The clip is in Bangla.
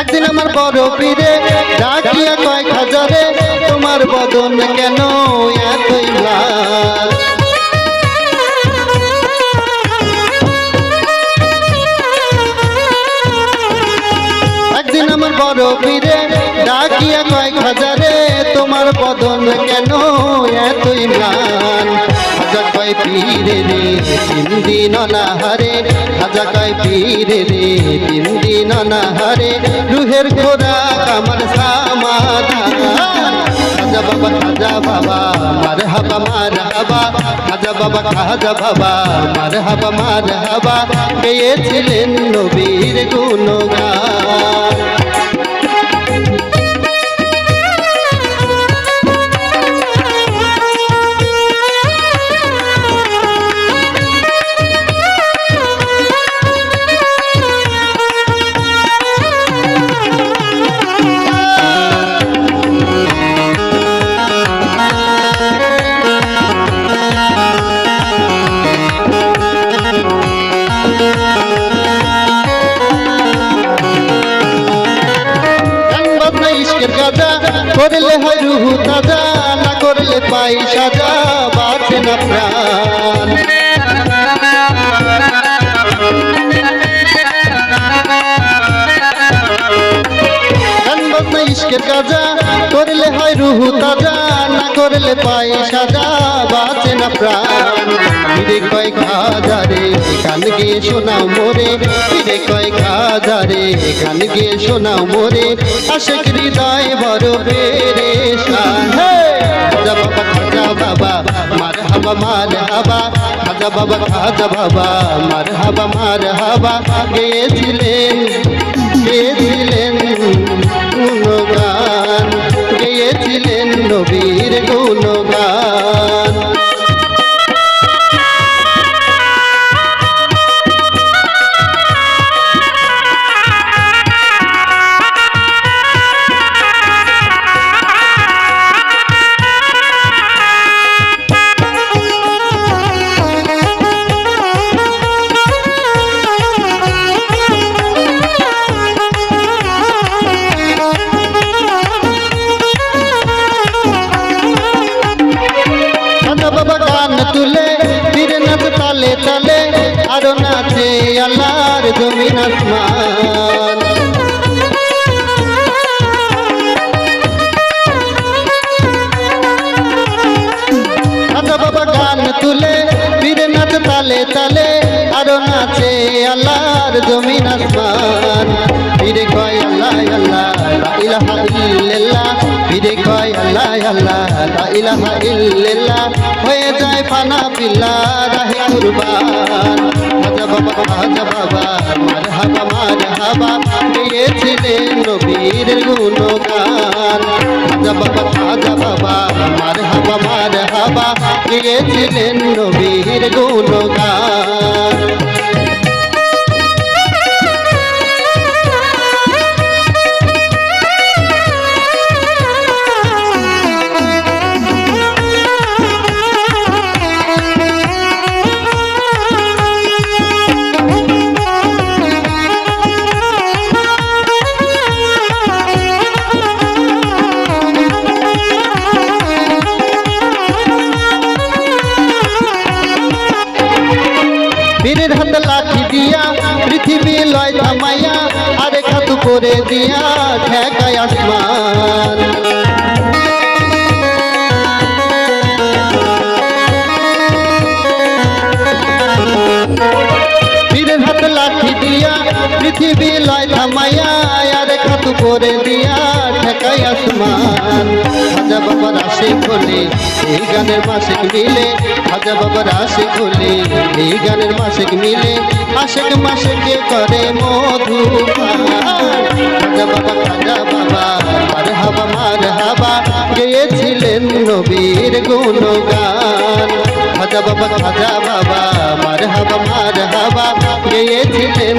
একদিন আমার বড় পীরে ডাকিয়া কয়, খাজারে, তোমার বদন কেন এতই লাল? একদিন আমার বড় পীরে ডাকিয়া কয়, খাজারে, তোমার বদন কেন এতই কয় পীরে রে, তিন দিন অনাহারে। খাজা কয় পীরে রে, তিন দিন অনাহারে। রুহের ঘোরা আমার সামাধান। খাজা বাবা খাজা বাবা মার হাবা মার হাবা খাজা বাবা খাজা বাবা মার হাবা মার হাবা পেয়েছিলেন নবীর গুণগান। করলে হারু তাজা, না করলে পাই সাজা, বাঁচে না প্রাণ। ইস্কের কাজা করলে হয় রুহু তাজা করলে পাই সাজা, বাঁচে না প্রাণ। ফিরে কয় খাজারে গান গিয়ে শোনাও মোরে। ফিরে কয় খাজারে গান গিয়ে শোনাও মোরে। আশেক হৃদয় বড় খাজা বাবা খাজা বাবা মার হাবা মার হাবা খাজা বাবা খাজা বাবা মার হাবা মার হাবা গেয়েছিলেন গেয়েছিলেন, গুণগান। গেয়েছিলেন নবীর গুণগান জমিন আসমান। খাজা বাবা, গান তুলে ফিরে নাচ তালে তালে আরও নাচে আল্লাহর জমিন আসমান। ফিরে কয় আল্লাহ আল্লাহ ইলাহা ইল্লাল্লাহ। ফিরে কয় আল্লাহ আল্লাহ ইলাহা ইল্লাল্লাহ। হয়ে যায় ফানা পিল্লা কুরবান। খাজা বাবা খাজা বাবা, মারহাবা মারহাবা মার হাবা পেয়েছিলেন নবীর গুণগান। খাজা বাবা খাজা বাবা, মারহাবা মারহাবা মার পেয়েছিলেন নবীর গুণগান। হাতে লাঠি দিয়া, পৃথিবী লয় থামাইয়া, আরে খাতু করে দিয়া ঠেকায় আসমান। পীরের হাতে লাঠি দিয়া, পৃথিবী লয় থামাইয়া, আরে খাতু করে দিয়া ঠেকায় আসমান। রাজা বাবার আসে বলে এই গানের মাসিক মিলে খাজা বাবার আশে খুলে এই গানের মাসিক মিলে, আশেক মাসেকে করে মধু খাজা বাবা খাজা বাবা, মার হাবা মার হাবা, গেয়েছিলেন নবীর গুণগান। খাজা বাবা খাজা বাবা, মার হাবা মার হাবা, গেয়েছিলেন